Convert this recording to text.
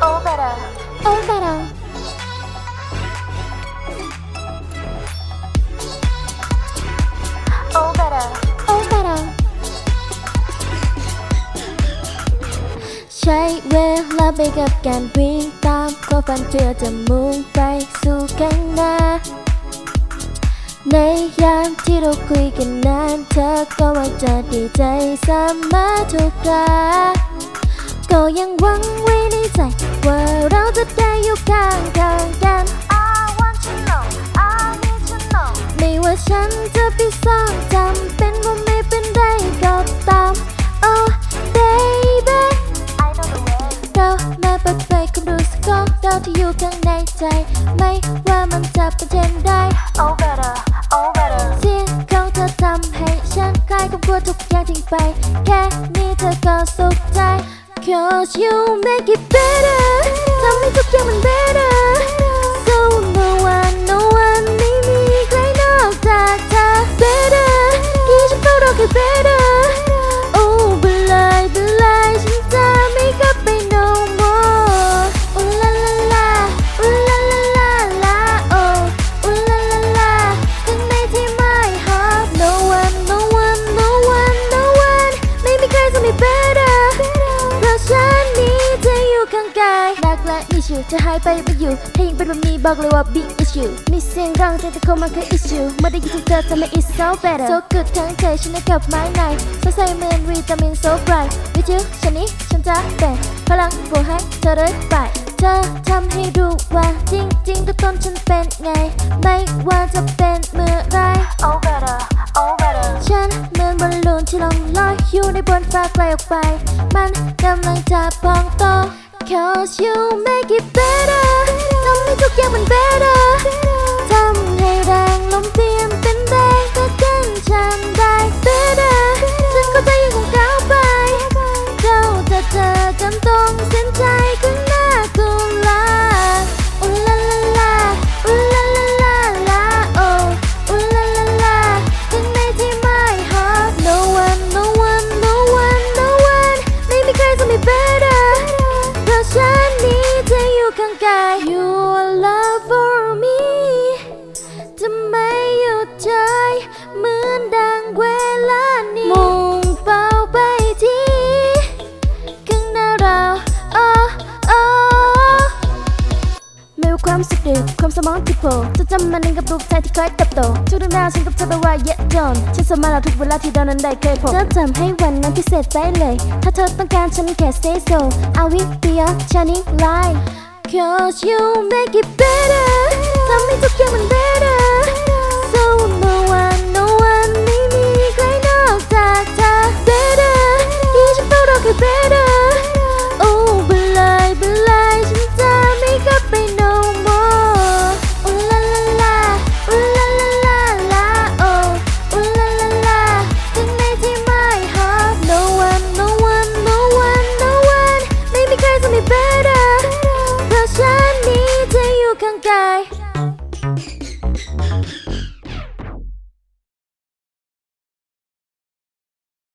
Overa. Overa. ใช้เวลาไปกับการวิ่งตามความฝันเพื่อจะมุ่งไปสู่ข้างหน้า ในยามที่เราคุยกันนานเธอก็ว่าจะดีใจเสมอทุกคราก็ยังหวังไว้ ในใจว่าเราจะได้อยู่ข้างข้างๆกัน I want to know I need to know ไม่ว่าฉันจะไปซ่อนจำเป็นว่าไม่เป็นไรก็ตาม Oh baby I know the way เรามาเปิดเผยความรู้สึกของเราที่อยู่ข้างในใจ ไม่ว่ามันจะเป็นเช่นใด Oh better Oh better เสียงของเธอทำให้ฉันคลายความกลัวทุกอย่างทิ้งไป แค่นี้เธอก็สุขใจ Cause you make it better ข้างกายรักและ issue จะหายไปไม่อยู่ถ้ายังเป็นแบบนี้บอกเลยว่า big issue มีเสียงร้องแต่เข้ามาคือ issue เมื่อได้ยินเสียงเธอทำให้ it's so better so good ทั้งใจฉันได้กับไม้ในสดใสเหมือนวิตามิน so bright with you ฉันนี้ฉันจะเป็นพลังบวกให้เธอเรื่อยไปเธอทำให้รู้ว่าจริงๆตัวตนฉันเป็นไง ไม่ว่าจะเป็นเมื่อไร Oh better Oh better ฉันเหมือนบอลลูนที่ล่องลอยอยู่ในบนฟ้าไกลออกไป มันกำลังจะพองโต Cause you make it better ทำให้ทุกอย่างมัน better ข้างกาย your love for me จะไม่หยุดใจ เหมือนดังเวลานี้ มุ่งเป้าไปที่ข้างหน้าเราโอ้โอ้ไม่ว่าความสุขหรือความสมองที่โผล่จะจำมันหนึ่งกับรูปใจที่คอยเติบโตทุกเรื่องราวฉันกับเธอไปว่าเยอะจนฉันสามารถเอาทุกเวลาที่เรานั้นได้เคยพบจะทำให้วันนั้นพิเศษได้เลย ถ้าเธอต้องการฉันแค่ say so I will be your shining light Cause you make it better ทำให้ทุกอย่างมัน better